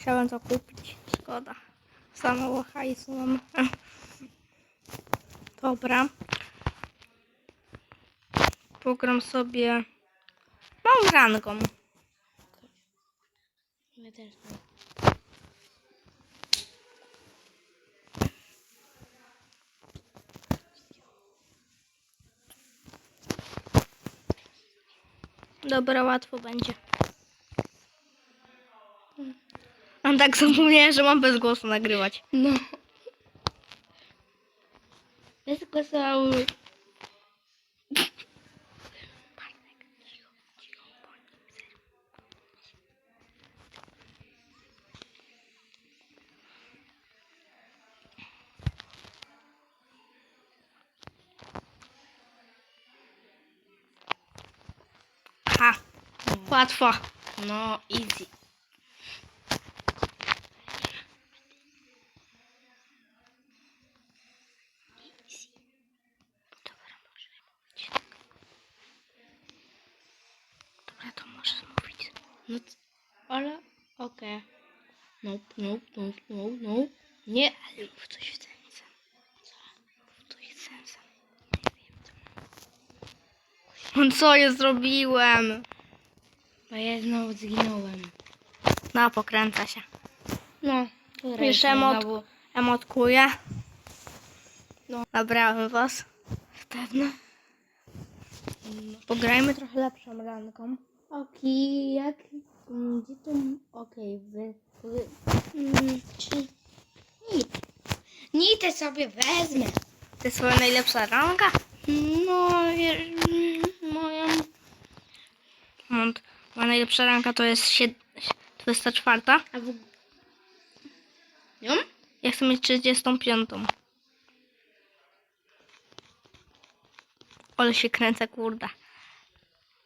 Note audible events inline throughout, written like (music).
Chciałem to kupić. Szkoda. Za mało hajsu mam. Dobra. Pogram sobie małą ranką. Ja też. Dobra, łatwo będzie. Mam tak zapomniałem, że mam bez głosu nagrywać. No. Bez głosu. Ha, łatwo. No, easy. No, ale okej. Nope, nope, nope, nope, nope. Nie, ale Mów coś z sensem. Co? Mów coś. Nie wiem, co. Co ja zrobiłem? bo ja znowu zginąłem. No, pokręca się. No, Już emot, emotkuję. No. Nabrałem was. Pewno. Pograjmy trochę lepszą ranką. Okej, jak... mm, Gdzie to... Okej, wy... wy mm, czy... Nic. Nitę sobie wezmę. To jest twoja najlepsza ranka? No, je- mm, moją... Mont, moja najlepsza ranka to jest sied- 24. A w... Ją? Ja chcę mieć 35. Ale się kręcę, kurde.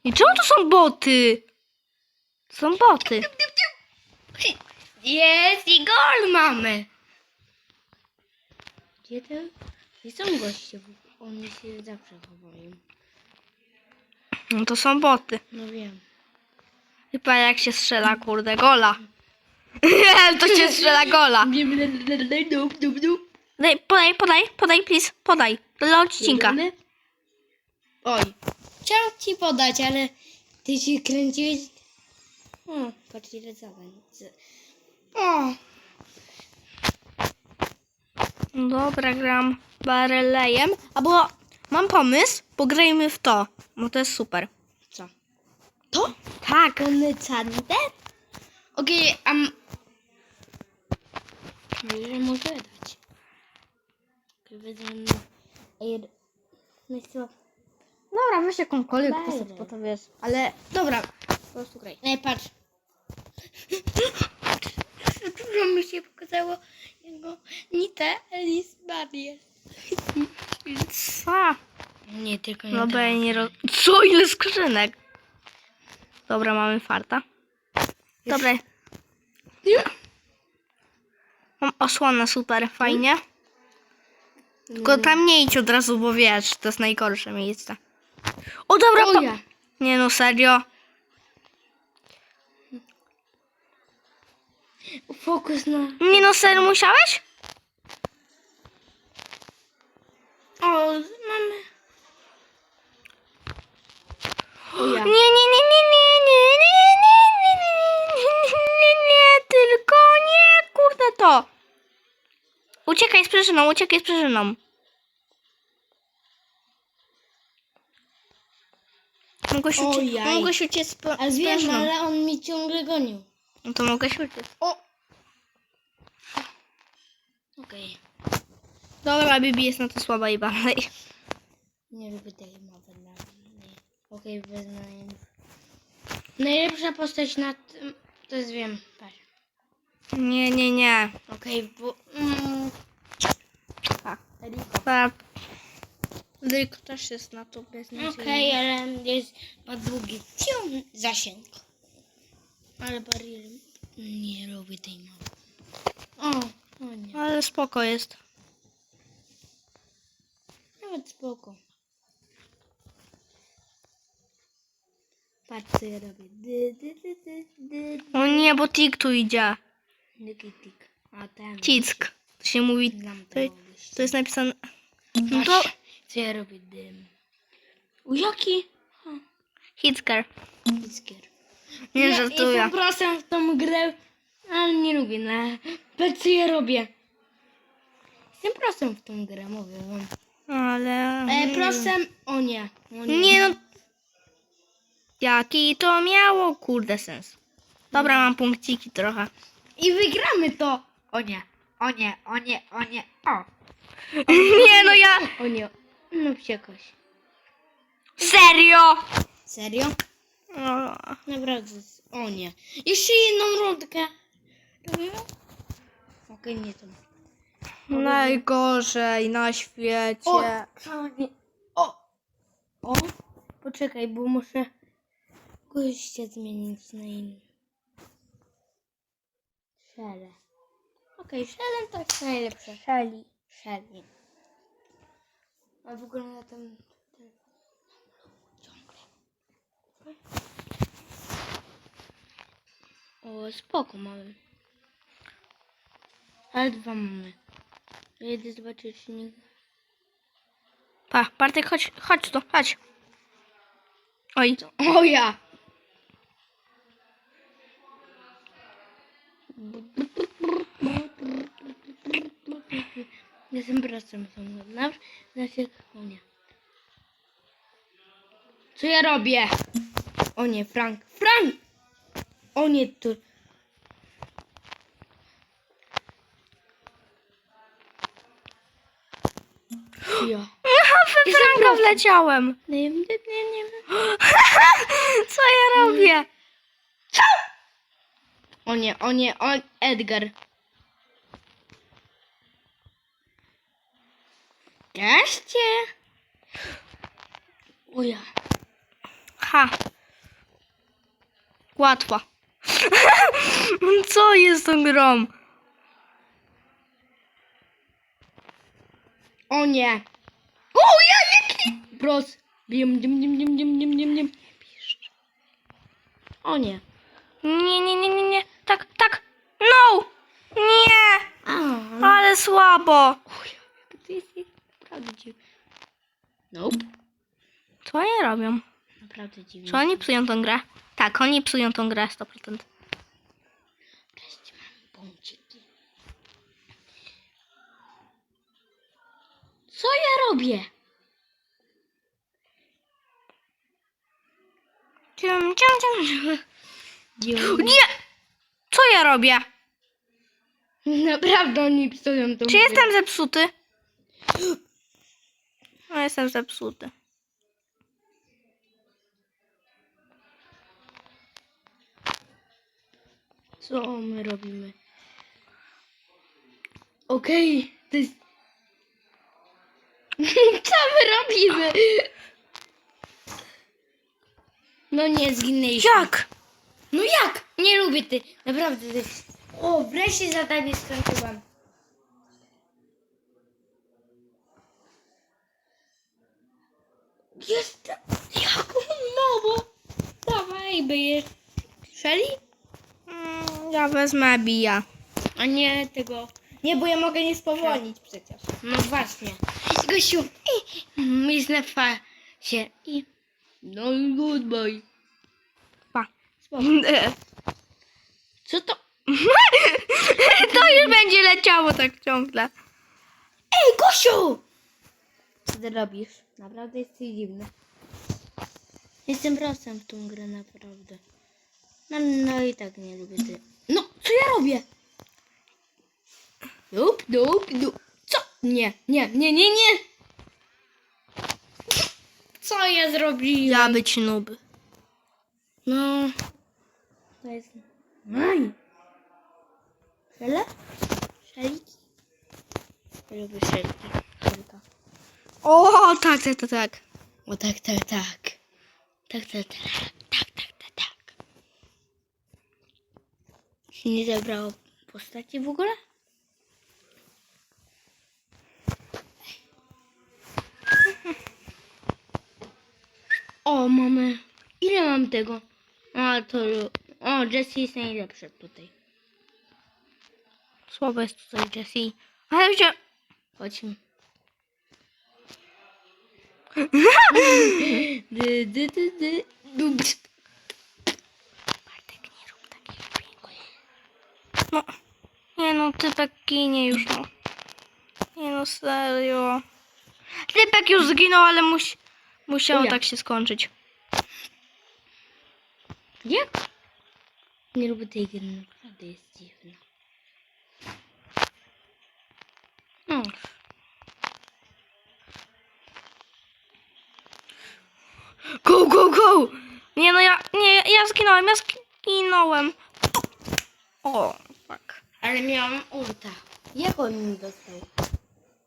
I czemu to są boty? To są boty. Jest i gol mamy. Gdzie to? Gdzie są goście? Bo Oni się zawsze chowają. No to są boty. No wiem. Chyba jak się strzela, kurde, gola. To się strzela gola. Daj, podaj, podaj, podaj, please, podaj. Dla odcinka. Oj. Chciałam ci podać, ale ty się kręciłeś. O, patrz ile zadań. O, Dobra, gram barelejem. Albo mam pomysł, pograjmy w to. Bo to jest super. co? To? Tak. Konecante? Okej, a... m- Ile mogę dać? Wezmę... Ej, no co? Dobra, weź jakąkolwiek Barel. postać, bo to wiesz. Ale dobra, po prostu graj. Ej, patrz. Dużo mi się pokazało jego Nita Alice Barrier. Co? Nie, tylko nie No no bo ja nie roz... Co? Ile skrzynek? Dobra, mamy farta. Dobra. Mam osłonę, super, fajnie. Tylko tam nie idź od razu, bo wiesz, to jest najgorsze miejsce. O dobra, pa-. Nie no, serio. Fokus na... Nie no, serio musiałeś? O, mamy... O ja. Nie, nie, nie, nie, nie, nie, nie, nie, nie, nie, nie, nie, tylko nie, kurde to. Uciekaj z przeżyną, uciekaj z przeżyną. Mogę się uciec, Ojaj. się uciec z, p- Ale z wiem, przeżyną. ale on mi ciągle gonił. No to mogę się uciec. O! Okej. Dobra, Bibi jest na to słaba i bardziej. Nie lubię tej mowy na mnie. Okej, ją. Najlepsza postać na tym... To jest wiem. Patrz. Nie, nie, nie. Okej, bo... Mm, Tak. Eriko. Tak. Ryk też jest na to bez Okej, ale jest ma długi ciąg zasięg. Ale bariery nie robię tej mowy. O, o nie. Ale spoko jest. Nawet spoko. Patrz co ja robię. Dy, dy, dy, dy, dy. O nie, bo Tik tu idzie. Dykitik. A ten. Cick. To się mówi. Znam To, to jest napisane. No to Co ja robię dym? U jaki? Hitzker. Iskier. Nie ja żartuję. Jestem prosem w tą grę, ale nie lubię na co ja robię. Jestem prosem w tą grę, mówię wam. Ale. E, prosem, o nie. O nie. Nie no. Jaki to miało, kurde, sens. Dobra, mam punkciki trochę. I wygramy to. O nie, o nie, o nie, o nie, o. (laughs) Nie no ja. O nie, no jakoś. Serio? Serio? O, Naprawdę, o nie. Jeszcze jedną rundkę. Robimy? Okej, nie to. Najgorzej na świecie. O, nie. O, o, poczekaj, bo muszę gościa zmienić na inny. Szele. Okej, Shelem to jest najlepsze. Sheli. Sheli. A w ogóle tym- ciągle. O, spoko mamy. Ale dwa mamy. Jedę zobaczyć, czy nie... Pa, Bartek, chodź, chodź tu, chodź. Oj, O ja! Jestem są na znaczy, o nie. Co ja robię? O nie, Frank. Frank! O nie, tu. Ja. we Franka wleciałem. Nie, nie, nie, nie. (laughs) Co ja robię? O nie, o nie, o Edgar. Gaście. O ja. Ha. Łatwo. (laughs) Co jest tą grą? O nie. O ja, jaki? Bros. Bim, dim, dim, dim, dim, dim, dim, dim. O nie. Nie, nie, nie, nie, nie. Tak, tak. No! Nie! Ale słabo. to jest naprawdę dziwne. Nope. Co oni robią? Naprawdę dziwne. Czy oni psują tą grę? Tak, oni psują tą grę 100%. Cześć, mam bąciki. Co ja robię? Cium, cium, cium. Dziwne. Nie! Co ja robię? Naprawdę oni psują tą Czy grę. jestem zepsuty? No, jestem zepsuty. Co my robimy? Okej, to jest... (laughs) Co my robimy? No nie, zginęliśmy. Jak? No jak? Nie lubię ty. Naprawdę ty. O, wreszcie zadanie skończyłam. Jestem. Jak mało. Dawaj, byjesz. Shelly? Mm, Ja wezmę bija. A nie tego. Nie, bo ja mogę nie spowolnić przecież. No właśnie. Gościu, i jest na fasie i... No i goodbye. Pa. (laughs) Co to? (laughs) To już będzie leciało tak ciągle. Ej, Gosiu! Co ty robisz? Naprawdę jesteś dziwny. Jestem prosem w tą grę, naprawdę. No, no i tak nie lubię ty. No, co ja robię? Dup, dup, dup. Co? Nie, nie, nie, nie, nie. Co ja zrobiłem? Ja być noob. No. To jest. Aj. Szele? Szeliki? Ja lubię szelki. Szelka. O, tak, tak, tak, tak. O tak, tak, tak. Tak, tak, tak. Tak, tak, tak, tak. Nie zebrało postaci w ogóle? O, mamy. Ile mam tego? A, to. O, Jessie jest najlepsza tutaj. Słabo jest tutaj Jessie. Ale gdzie... Chodźmy. Dy, dy, dy, dy. Bartek, nie rób takich dźwięków. No, nie no, typek ginie już, no. Nie no, serio. Typek już zginął, ale musi, musiało Uja. tak się skończyć. Jak? Nie lubię tej gry, naprawdę jest dziwna. No, Go, go, go! Nie no, ja, nie, ja zginąłem, ja zginąłem. O, fuck. ale miałam ulta. Jak on mi dostał?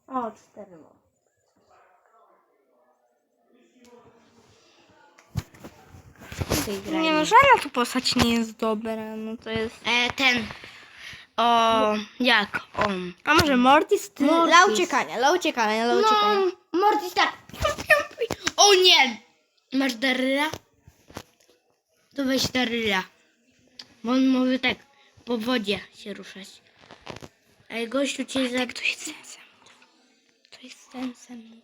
O, cztery mam. Nie no, żadna tu postać nie jest dobra, no to jest... E, ten. O, jak on? A może Mortis? Ty, Mortis. Dla uciekania, dla uciekania, dla uciekania. No, Mortis tak. O nie! Masz Daryla? To weź Daryla. Bo on może tak po wodzie się ruszać. Ej, gościu cię za... To jest sensem. To jest sensem.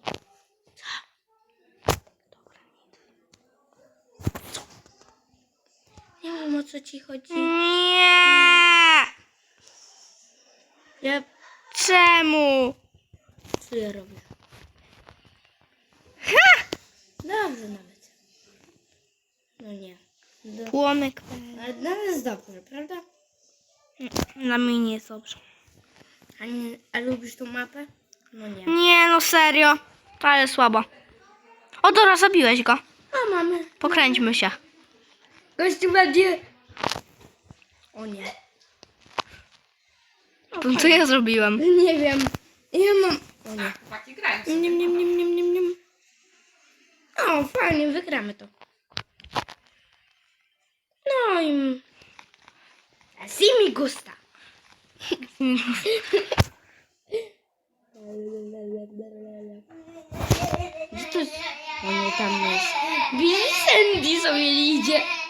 Nie wiem o co ci chodzi. Nie! Ja... Czemu? Co ja robię? Dobrze nawet. No nie. Do... Płomek. Ale dla nas jest dobrze, prawda? Na mnie nie jest dobrze. A, nie, a lubisz tą mapę? No nie. Nie no, serio. Ale słabo. O, dobra, zabiłeś go. A mamy. Pokręćmy się. Gościu będzie... O nie. To co ja zrobiłem? Nie wiem. Ja mam... O nie. Grają Nie, nie, nie, nie, nie, nie. O, fajnie, wygramy to. No i... Así mi gusta. (laughs) Gdzie to jest? O nie, tam jest. Billy Sandy sobie idzie.